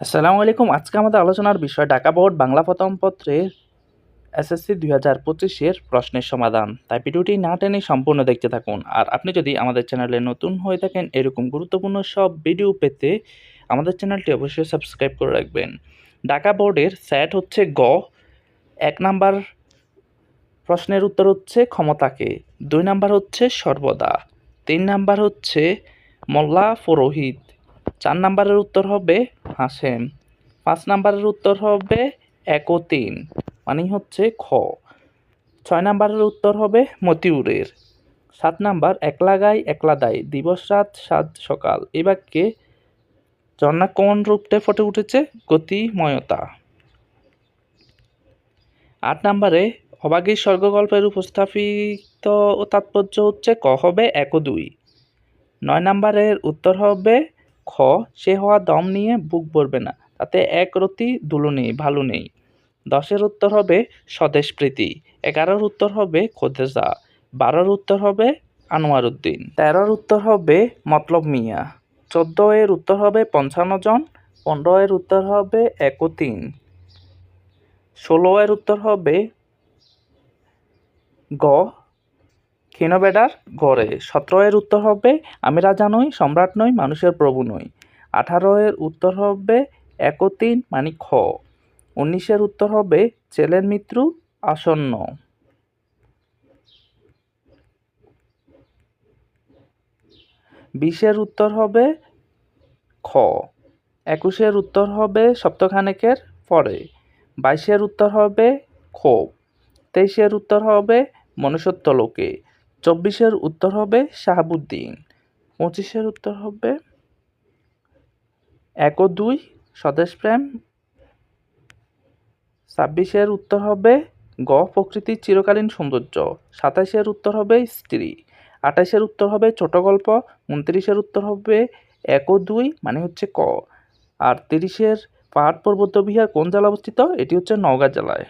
আসসালামু আলাইকুম। আজকে আমাদের আলোচনার বিষয় ঢাকা বোর্ড বাংলা প্রথম পত্রের এসএসসি দুই হাজার পঁচিশের প্রশ্নের সমাধান। তাই ভিডিওটি না টেনে সম্পূর্ণ দেখতে থাকুন। আর আপনি যদি আমাদের চ্যানেলে নতুন হয়ে থাকেন, এরকম গুরুত্বপূর্ণ সব ভিডিও পেতে আমাদের চ্যানেলটি অবশ্যই সাবস্ক্রাইব করে রাখবেন। ঢাকা বোর্ডের স্যাট হচ্ছে গ। এক নাম্বার প্রশ্নের উত্তর হচ্ছে ক্ষমতাকে, দুই নাম্বার হচ্ছে সর্বদা, তিন নাম্বার হচ্ছে মোল্লা পুরোহিত চার নাম্বারের উত্তর হবে হাসেম, পাঁচ নাম্বারের উত্তর হবে এক ও তিন মানে হচ্ছে খ। ছয় নাম্বারের উত্তর হবে মতিউরের, সাত নাম্বার একলা গাই একলা দায় দিবস রাত সাত সকাল। এই বাক্যে ঝর্ণা কোন রূপটে ফুটে উঠেছে গতিময়তা। আট নাম্বারে অবাগীর স্বর্গগল্পের উপস্থাপিত তাৎপর্য হচ্ছে ক হবে এক দুই নয় নাম্বারের উত্তর হবে খ, সে হওয়া দম নিয়ে বুক ভরবে না। তাতে এক রতি দুলো নেই, ভালো নেই। দশের উত্তর হবে স্বদেশ প্রীতি, এগারোর উত্তর হবে খোদেজা, বারোর উত্তর হবে আনোয়ার উদ্দিন তেরোর উত্তর হবে মতলব মিয়া চোদ্দ এর উত্তর হবে পঞ্চান্ন জন পনেরো এর উত্তর হবে এক তিন ষোলো এর উত্তর হবে গ ক্ষীণবেডার গড়ে সতেরো এর উত্তর হবে আমি রাজা নই, সম্রাট নই, মানুষের প্রভু নই। আঠারো এর উত্তর হবে এক তিন মানে খ। উনিশের উত্তর হবে ছেলের মৃত্যু আসন্ন। বিশের উত্তর হবে খ। একুশের উত্তর হবে সপ্তখানেকের পরে। বাইশের উত্তর হবে ক্ষোভ। তেইশের উত্তর হবে মনুষ্যত্ব লোকে। চব্বিশের উত্তর হবে শাহাবুদ্দিন, পঁচিশের উত্তর হবে এক ও দুই স্বদেশপ্রেম ছাব্বিশের উত্তর হবে গ প্রকৃতির চিরকালীন সৌন্দর্য সাতাশের উত্তর হবে স্ত্রী আঠাশের উত্তর হবে ছোট গল্প, উনত্রিশের উত্তর হবে এক ও দুই মানে হচ্ছে ক, আর তিরিশের পাহাড় পর্বত বিহার কোন জেলা অবস্থিত? এটি হচ্ছে নওগাঁ জেলায়।